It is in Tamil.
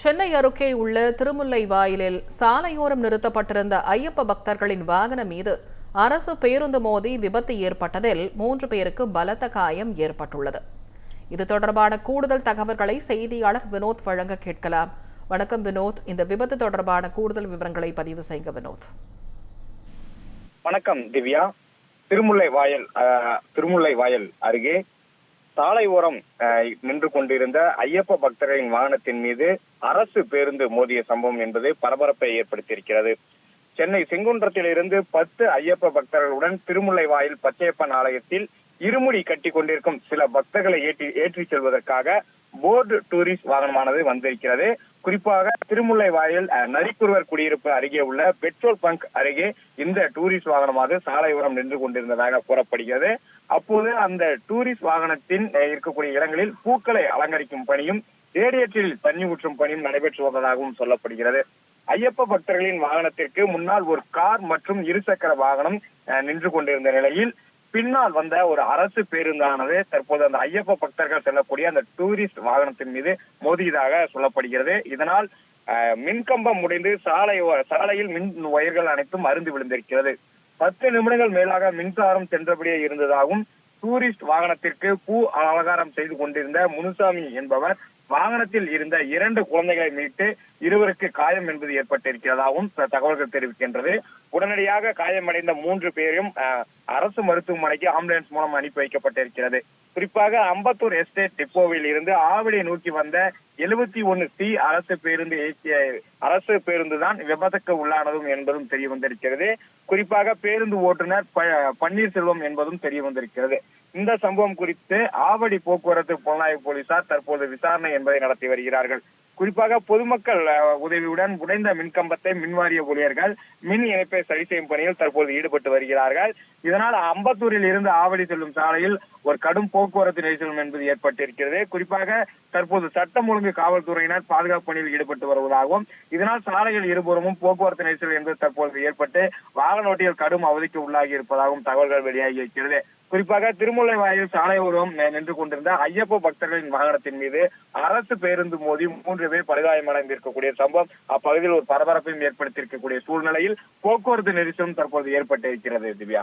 சென்னை அருகே உள்ள திருமுல்லை வாயிலில் சாலையோரம் நிறுத்தப்பட்டிருந்த ஐயப்ப பக்தர்களின் வாகனம் மீது அரசு பேருந்து மோதி விபத்து ஏற்பட்டதில் மூன்று பேருக்கு பலத்த காயம் ஏற்பட்டுள்ளது. இது தொடர்பான கூடுதல் தகவல்களை செய்தியாளர் வினோத் வழங்க கேட்கலாம். வணக்கம் வினோத். இந்த விபத்து தொடர்பான கூடுதல் விவரங்களை பதிவு செய்யுங்க வினோத். வணக்கம் திவ்யா. திருமுல்லை வாயல் திருமுல்லை வாயல் அருகே சாலை ஓரம் நின்று கொண்டிருந்த ஐயப்ப பக்தர்களின் வாகனத்தின் மீது அரசு பேருந்து மோதிய சம்பவம் என்பது பரபரப்பை ஏற்படுத்தியிருக்கிறது. சென்னை செங்குன்றத்திலிருந்து பத்து ஐயப்ப பக்தர்களுடன் திருமுல்லை வாயில் பச்சையப்பன் ஆலயத்தில் இருமுடி கட்டி கொண்டிருக்கும் சில பக்தர்களை ஏற்றி ஏற்றிச் செல்வதற்காக போர்டு டூரிஸ்ட் வாகனமானது வந்திருக்கிறது. குறிப்பாக திருமுல்லை வாயில் நரிக்குருவர் குடியிருப்பு அருகே உள்ள பெட்ரோல் பங்க் அருகே இந்த டூரிஸ்ட் வாகனமானது சாலையோரம் நின்று கொண்டிருந்ததாக கூறப்படுகிறது. அப்போது அந்த டூரிஸ்ட் வாகனத்தின் இருக்கக்கூடிய இடங்களில் பூக்களை அலங்கரிக்கும் பணியும் ஏடியற்றில் தண்ணி ஊற்றும் பணியும் நடைபெற்று வந்ததாகவும் சொல்லப்படுகிறது. ஐயப்ப பக்தர்களின் வாகனத்திற்கு முன்னால் ஒரு கார் மற்றும் இருசக்கர வாகனம் அஹ், நின்று கொண்டிருந்த நிலையில் பின்னால் வந்த ஒரு அரசு பேருந்தானது தற்போது அந்த ஐயப்ப பக்தர்கள் செல்லக்கூடிய அந்த டூரிஸ்ட் வாகனத்தின் மீது மோதியதாக சொல்லப்படுகிறது. இதனால் அஹ், மின்கம்பம் முடிந்து சாலை சாலையில் மின் ஒயர்கள் அனைத்தும் அருந்து விழுந்திருக்கிறது. பத்து நிமிடங்கள் மேலாக மின்சாரம் சென்றபடியே இருந்ததாகவும் டூரிஸ்ட் வாகனத்திற்கு பூ அலங்காரம் செய்து கொண்டிருந்த முனுசாமி என்பவர் வாகனத்தில் இருந்த இரண்டு குழந்தைகளை மீட்டு இருவருக்கு காயம் என்பது ஏற்பட்டிருக்கிறதாகவும் தகவல்கள் தெரிவிக்கின்றது. உடனடியாக காயமடைந்த மூன்று பேரையும் அஹ், அரசு மருத்துவமனைக்கு ஆம்புலன்ஸ் மூலம் அனுப்பி வைக்கப்பட்டிருக்கிறது. குறிப்பாக அம்பத்தூர் எஸ்டேட் டிப்போவில் இருந்து ஆவடியை நோக்கி வந்த எழுபத்தி ஒன்னு சி அரசு பேருந்து அரசு பேருந்து தான் விபத்துக்கு உள்ளானதும் என்பதும் தெரிய வந்திருக்கிறது. குறிப்பாக பேருந்து ஓட்டுநர் பன்னீர்செல்வம் என்பதும் தெரிய வந்திருக்கிறது. இந்த சம்பவம் குறித்து ஆவடி போக்குவரத்து புலனாய்வு போலீசார் தற்போது விசாரணை என்பதை நடத்தி வருகிறார்கள். குறிப்பாக பொதுமக்கள் உதவியுடன் உடைந்த மின்கம்பத்தை மின்வாரிய ஊழியர்கள் மின் இணைப்பை சரி செய்யும் பணியில் தற்போது ஈடுபட்டு வருகிறார்கள். இதனால் அம்பத்தூரில் இருந்து ஆவடி செல்லும் சாலையில் ஒரு கடும் போக்குவரத்து நெரிசல் என்பது ஏற்பட்டிருக்கிறது. குறிப்பாக தற்போது சட்டம் ஒழுங்கு காவல்துறையினர் பாதுகாப்பு பணியில் ஈடுபட்டு வருவதாகவும் இதனால் சாலையில் இருபுறமும் போக்குவரத்து நெரிசல் என்பது தற்போது ஏற்பட்டு வாகன ஓட்டிகள் கடும் அவதிக்கு உள்ளாகி இருப்பதாகவும் தகவல்கள் வெளியாகி இருக்கிறது. குறிப்பாக திருமுல்லை வாயில் சாலை உருவம் நின்று கொண்டிருந்த ஐயப்ப பக்தர்களின் வாகனத்தின் மீது அரசு பேருந்து மோதி மூன்று பேர் படுகாயமடைந்திருக்கக்கூடிய சம்பவம் அப்பகுதியில் ஒரு பரபரப்பையும் ஏற்படுத்தியிருக்கக்கூடிய சூழ்நிலையில் போக்குவரத்து நெரிசலும் தற்போது ஏற்பட்டிருக்கிறது திவ்யா.